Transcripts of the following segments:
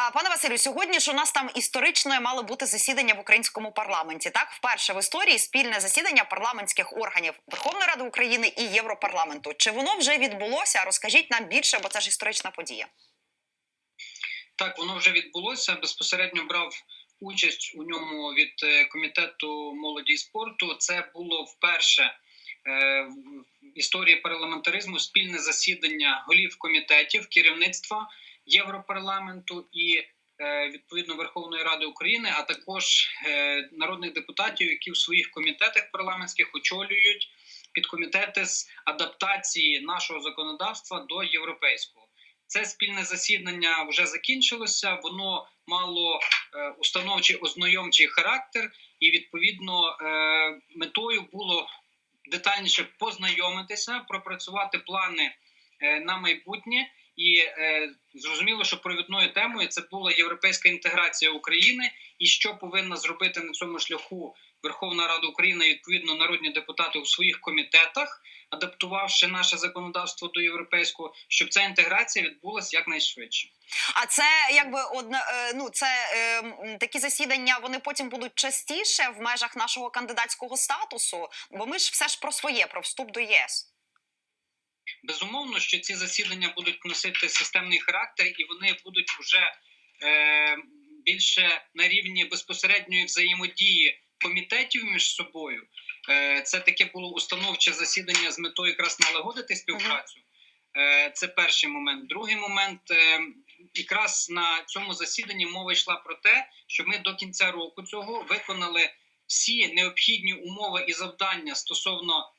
А пане Василю, сьогодні ж у нас там історичне мало бути засідання в українському парламенті. Так, вперше в історії спільне засідання парламентських органів Верховної Ради України і Європарламенту. Чи воно вже відбулося? Розкажіть нам більше, бо це ж історична подія. Так, воно вже відбулося. Безпосередньо брав участь у ньому від е, комітету молоді і спорту. Це було вперше е, в історії парламентаризму спільне засідання голів комітетів, керівництва Європарламенту і е, відповідно Верховної Ради України, а також е, народних депутатів, які в своїх комітетах парламентських очолюють підкомітети з адаптації нашого законодавства до європейського. Це спільне засідання вже закінчилося. Воно мало е, установчий ознайомчий характер, і відповідно метою було детальніше познайомитися, пропрацювати плани на майбутнє. І е, зрозуміло, що провідною темою це була європейська інтеграція України, і що повинна зробити на цьому шляху Верховна Рада України, відповідно, народні депутати у своїх комітетах, адаптувавши наше законодавство до європейського, щоб ця інтеграція відбулася якнайшвидше. А це якби одне, е, ну це е, такі засідання. Вони потім будуть частіше в межах нашого кандидатського статусу, бо ми ж все ж про своє, про вступ до ЄС. Безумовно, що ці засідання будуть носити системний характер, і вони будуть вже е, більше на рівні безпосередньої взаємодії комітетів між собою. Е, це таке було установче засідання з метою якраз налагодити співпрацю. Е, це перший момент. Другий момент е, якраз на цьому засіданні мова йшла про те, що ми до кінця року цього виконали всі необхідні умови і завдання стосовно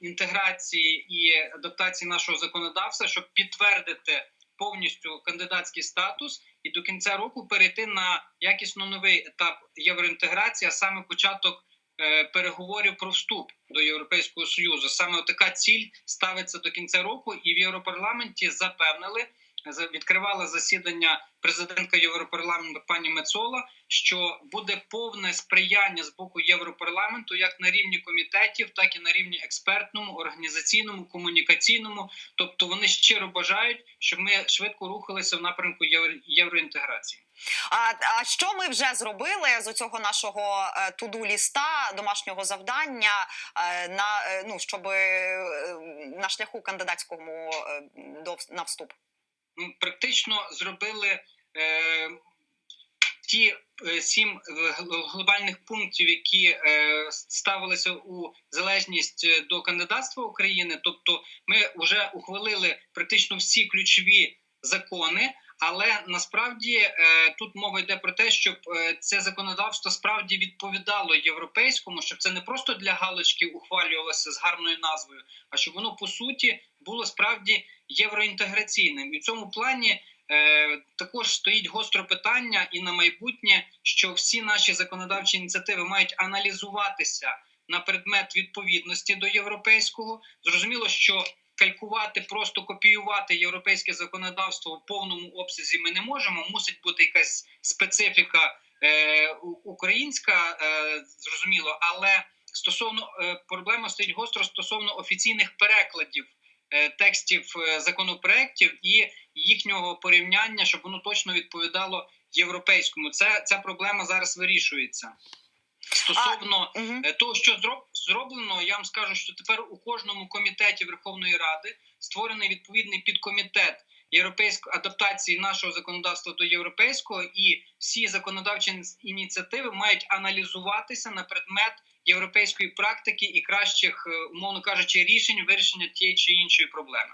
інтеграції і адаптації нашого законодавства, щоб підтвердити повністю кандидатський статус і до кінця року перейти на якісно новий етап євроінтеграції, а саме початок е, переговорів про вступ до Європейського союзу. Саме така ціль ставиться до кінця року, і в Європарламенті запевнили. Відкривала засідання президентка Європарламенту пані Мецола, що буде повне сприяння з боку Європарламенту як на рівні комітетів, так і на рівні експертному, організаційному, комунікаційному. Тобто вони щиро бажають, щоб ми швидко рухалися в напрямку євро- євроінтеграції. А, а що ми вже зробили з цього нашого е, туду ліста домашнього завдання е, на е, ну щоб на шляху кандидатському до на вступ? Практично зробили е, ті е, сім е, глобальних пунктів, які е, ставилися у залежність е, до кандидатства України. Тобто, ми вже ухвалили практично всі ключові закони. Але насправді е, тут мова йде про те, щоб е, це законодавство справді відповідало європейському, щоб це не просто для галочки ухвалювалося з гарною назвою, а щоб воно по суті було справді євроінтеграційним. І в цьому плані е, також стоїть гостро питання і на майбутнє, що всі наші законодавчі ініціативи мають аналізуватися на предмет відповідності до європейського. Зрозуміло, що калькувати, просто копіювати європейське законодавство в повному обсязі ми не можемо. Мусить бути якась специфіка е, українська, е, зрозуміло, але стосовно е, проблема стоїть гостро стосовно офіційних перекладів е, текстів е, законопроєктів і їхнього порівняння, щоб воно точно відповідало європейському. Це ця проблема зараз вирішується. Стосовно Угу. Е, того, що зроб- зроблено, я вам скажу, що тепер у кожному комітеті Верховної Ради створений відповідний підкомітет європейської адаптації нашого законодавства до європейського, і всі законодавчі ініціативи мають аналізуватися на предмет європейської практики і кращих, е, умовно кажучи, рішень вирішення тієї чи іншої проблеми.